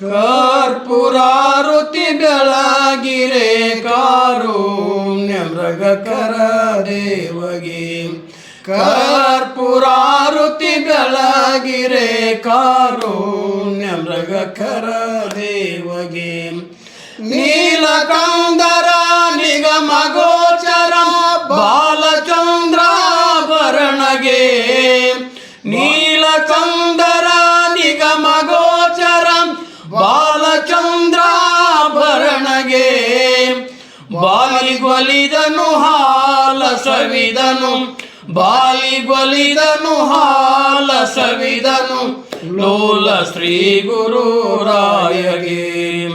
ಕರ್ಪುರಾರುತಿ ಬೆಳಗಿರೆ ಕಾರುಣ್ಯ ಮೃಗಕರ ದೇವಗೆ ಕರ್ಪುರಾರುತಿ ಬೆಳಗಿರೆ ಕಾರುಣ್ಯ ಮೃಗಕರ ದೇವಗೆ ನೀಲಕಂದರ ಬಾಲಿಗೊಲಿದನು ಹಾಲ ಸವಿದನು, ಬಾಲಿಗೊಲಿದನು ಹಾಲ ಸವಿದನು, ಲೋಲ ಶ್ರೀ ಗುರುರಾಯಗೆ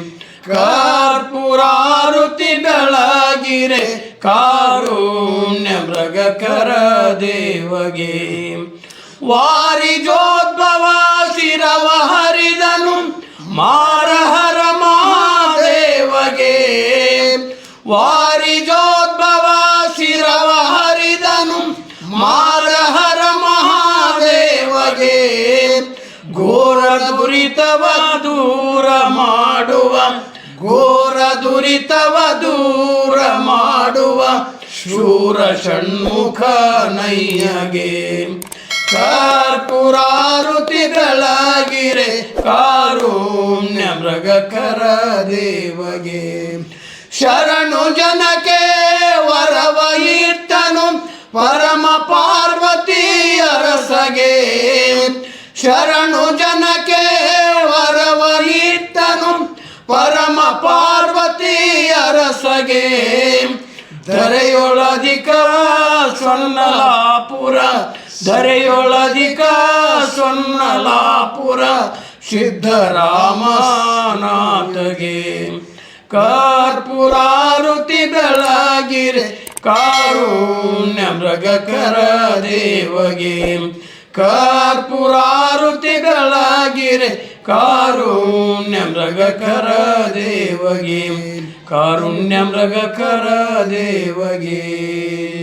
ಕರ್ಪುರಾರುತಿ ಬೆಳಗಿರೆ, ಕಾರುಣ್ಯ ಮೃಗಕರ ದೇವಗೆ. ವಾರಿಜೋದ್ಭವ ಶಿರವ ವಾರಿಜೋದ್ಭವ ಶಿರವ ಹರಿದನು. ಮಾರಹರ ಮಹಾದೇವಗೆ ಘೋರ ದುರಿತವ ದೂರ ಮಾಡುವ. ಘೋರ ದುರಿತವ ದೂರ ಮಾಡುವ. ಶೂರ ಷಣ್ಮುಖ ನೈಯಗೆ ಕಾರ್ಪುರಾರುತಿಗಳಾಗಿರೆ ಕಾರುಣ್ಯ ಮೃಗಕರ ದೇವಗೆ. ಶರಣು ಜನಕ್ಕೆ ವರವ ಇತ್ತನು ಪರಮ ಪಾರ್ವತಿಯರಸಗೆ ಶರಣು ಜನಕ್ಕೆ ವರವ ಇತ್ತನು ಪರಮ ಪಾರ್ವತಿಯರಸಗೆ ಧರೆಯೊಳಧಿಕ ಸೊನ್ನಲಾಪುರ ಧರೆಯೊಳಧಿಕ ಸೊನ್ನಲಾಪುರ ಸಿದ್ಧರಾಮನಾಥಗೆ ಕರ್ಪುರಾರುತಿ ಬೆಳಗಿರೆ, ಕಾರುಣ್ಯ ಮೃಗ ಕರ ದೇವಗೆ ಕರ್ಪುರಾರುತಿ ಬೆಳಗಿರೆ, ಕಾರುಣ್ಯ ಮೃಗ ಕರ ದೇವಗೆ. ಕಾರುಣ್ಯ ಮೃಗ ಕರ ದೇವಗೆ.